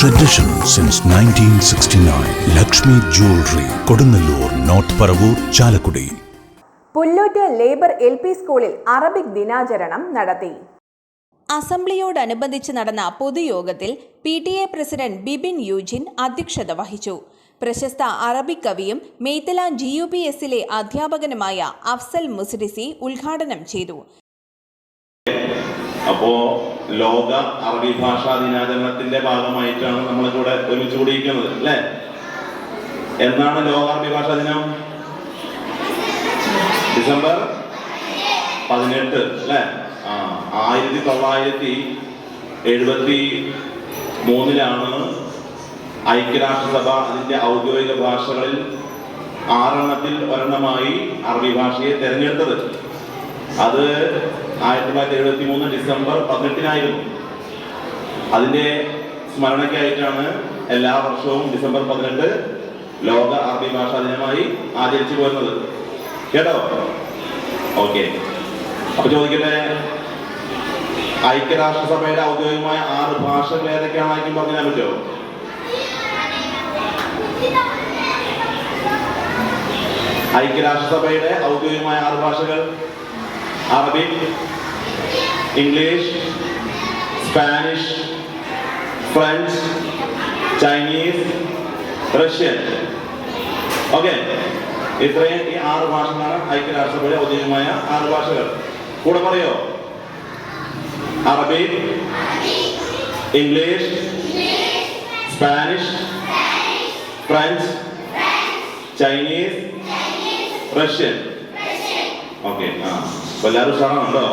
Tradition since 1969. Lakshmi Jewelry, Kodunallur, North Paravur, Chalakudy Pullut labour L P സ്കൂളിൽ Arabic ദിനാചരണം നടത്തി. അസംബ്ലിയോടനുബന്ധിച്ച് നടന്ന പൊതുയോഗത്തിൽ P T A president Bibin Eugene അധ്യക്ഷത വഹിച്ചു. പ്രശസ്ത അറബിക് കവിയും മെയ്ത്തല ജി യു പി എസിലെ അധ്യാപകനുമായ അഫ്സൽ മുസ്രിസി ഉദ്ഘാടനം ചെയ്തു. അപ്പോ ലോക അറബി ഭാഷാ ദിനാചരണത്തിന്റെ ഭാഗമായിട്ടാണ് നമ്മൾ ഇവിടെ ഒരുമിച്ച് കൂടിയിരിക്കുന്നത് അല്ലേ? എന്നാണ് ലോക അറബി ഭാഷാ ദിനം? ഡിസംബർ പതിനെട്ട് അല്ലേ? ആ ആയിരത്തി തൊള്ളായിരത്തി എഴുപത്തി മൂന്നിലാണ് ഐക്യരാഷ്ട്രസഭ അതിന്റെ ഔദ്യോഗിക ഭാഷകളിൽ ആറെണ്ണത്തിൽ ഒരെണ്ണമായി അറബി ഭാഷയെ തിരഞ്ഞെടുത്തത്. അത് ആയിരത്തി തൊള്ളായിരത്തി എഴുപത്തി മൂന്ന് ഡിസംബർ പതിനെട്ടിനായിരുന്നു. അതിന്റെ സ്മരണയ്ക്കായിട്ടാണ് എല്ലാ വർഷവും ഡിസംബർ പതിനെട്ട് ലോക അറബി ഭാഷാ ദിനമായി ആചരിച്ചു പോരുന്നത് കേട്ടോ? ഓക്കെ. അപ്പൊ ചോദിക്കട്ടെ? ഐക്യരാഷ്ട്രസഭയുടെ ഔദ്യോഗികമായ ആറ് ഭാഷകൾ ഏതൊക്കെയാണ് ആയിരിക്കും പറഞ്ഞാൽ പറ്റുമോ? ഐക്യരാഷ്ട്രസഭയുടെ ഔദ്യോഗികമായ ആറ് ഭാഷകൾ. Arabic English Spanish French Chinese Russian okay ഇത്രയും ഈ ആറ് ഭാഷകളാണ് ഐക്യരാഷ്ട്രസഭയുടെ ഔദ്യോഗികമായ ആറ് ഭാഷകൾ. കൂടെ പറയോ? അറബി English Spanish French Chinese Russian okay ആ. എല്ലാവരും ഉഷാറാണല്ലോ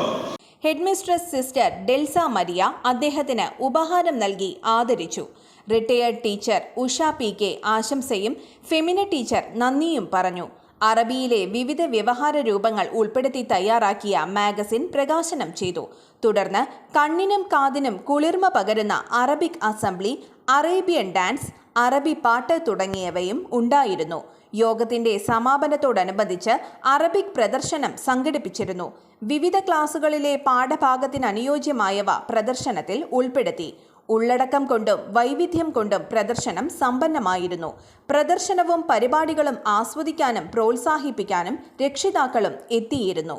ഹെഡ്മിസ്ട്രസ് സിസ്റ്റർ ഡെൽസ മരിയ അദ്ദേഹത്തിന് ഉപഹാരം നൽകി ആദരിച്ചു. Retired teacher Usha P K ആശംസയും Femina teacher നന്ദിയും പറഞ്ഞു. അറബിയിലെ വിവിധ വ്യവഹാര രൂപങ്ങൾ ഉൾപ്പെടുത്തി തയ്യാറാക്കിയ മാഗസിൻ പ്രകാശനം ചെയ്തു. തുടർന്ന് കണ്ണിനും കാതിനും കുളിർമ പകരുന്ന അറബിക് അസംബ്ലി അറേബ്യൻ ഡാൻസ് അറബി പാട്ട് തുടങ്ങിയവയും ഉണ്ടായിരുന്നു. യോഗത്തിന്റെ സമാപനത്തോടനുബന്ധിച്ച് അറബിക് പ്രദർശനം സംഘടിപ്പിച്ചിരുന്നു. വിവിധ ക്ലാസുകളിലെ പാഠഭാഗത്തിന് അനുയോജ്യമായവ പ്രദർശനത്തിൽ ഉൾപ്പെടുത്തി. ഉള്ളടക്കം കൊണ്ടും വൈവിധ്യം കൊണ്ടും പ്രദർശനം സമ്പന്നമായിരുന്നു. പ്രദർശനവും പരിപാടികളും ആസ്വദിക്കാനും പ്രോത്സാഹിപ്പിക്കാനും രക്ഷിതാക്കളും എത്തിയിരുന്നു.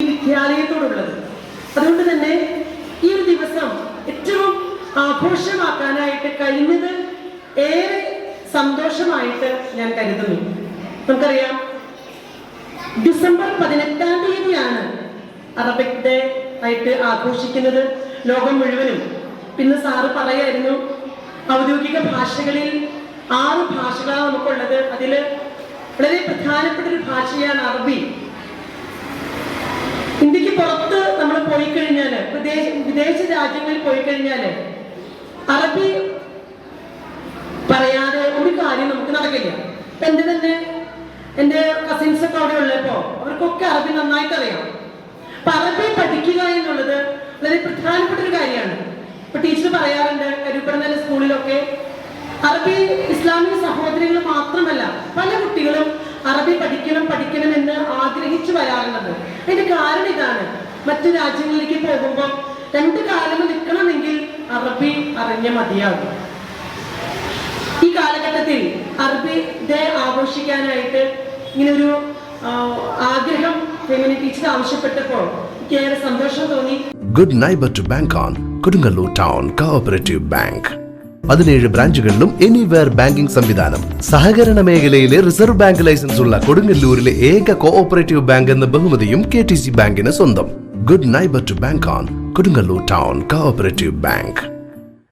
വിദ്യാലയത്തോടുള്ളത് അതുകൊണ്ട് തന്നെ ഈ ഒരു ദിവസം ഏറ്റവും ആഘോഷമാക്കാനായിട്ട് കഴിഞ്ഞത് ഏറെ സന്തോഷമായിട്ട് ഞാൻ കരുതുന്നു. നമുക്കറിയാം ഡിസംബർ പതിനെട്ടാം തീയതിയാണ് അറബിക് ഡേ ആയിട്ട് ആഘോഷിക്കുന്നത് ലോകം മുഴുവനും. പിന്നെ സാറ് പറയായിരുന്നു ഔദ്യോഗിക ഭാഷകളിൽ ആറ് ഭാഷകളാണ് നമുക്കുള്ളത്. അതിൽ വളരെ പ്രധാനപ്പെട്ട ഒരു ഭാഷയാണ് അറബി. ഇന്ത്യയ്ക്ക് പുറത്ത് നമ്മൾ പോയി കഴിഞ്ഞാൽ വിദേശ വിദേശ രാജ്യങ്ങളിൽ പോയി കഴിഞ്ഞാൽ അറബി പറയാതെ ഒരു കാര്യം നമുക്ക് നടക്കില്ല. എന്റെ തന്നെ എന്റെ കസിൻസ് ഒക്കെ അവിടെ ഉള്ളപ്പോ അവർക്കൊക്കെ അറബി നന്നായിട്ട് അറിയാം അപ്പൊ അറബി പഠിക്കുക എന്നുള്ളത് വളരെ പ്രധാനപ്പെട്ട ഒരു കാര്യമാണ്. ഇപ്പൊ ടീച്ചർ പറയാറുണ്ട് കരുപ്പടന്ന സ്കൂളിലൊക്കെ അറബി ഇസ്ലാമിക സഹോദരികൾ മാത്രമല്ല പല കുട്ടികളും അറബി പഠിക്കണം പഠിക്കണം എന്ന് ആഗ്രഹിച്ചു വരാറുള്ളത്. അതിന്റെ കാരണം ഇതാണ്. മറ്റു രാജ്യങ്ങളിലേക്ക് പോകുമ്പോൾ രണ്ട് കാലം നിൽക്കണമെങ്കിൽ അറബി അറിഞ്ഞ മതിയാകും. ഈ കാലഘട്ടത്തിൽ അറബി ഡേ ആഘോഷിക്കാനായിട്ട് ഇങ്ങനൊരു ആഗ്രഹം ഫെമിനി ടീച്ചർ ആവശ്യപ്പെട്ടപ്പോൾ എനിക്ക് ഏറെ സന്തോഷം തോന്നി. Good neighbour to bank on Kodungallur town cooperative bank പതിനേഴ് ബ്രാഞ്ചുകളിലും എനിവെയർ ബാങ്കിംഗ് സംവിധാനം. സഹകരണ മേഖലയിലെ റിസർവ് ബാങ്ക് ലൈസൻസ് ഉള്ള കൊടുങ്ങല്ലൂരിലെ ഏക കോഓപ്പറേറ്റീവ് ബാങ്ക് എന്ന ബഹുമതിയും കെ ടി സി ബാങ്കിന് സ്വന്തം. Good neighbour to bank on Kodungallur town cooperative bank.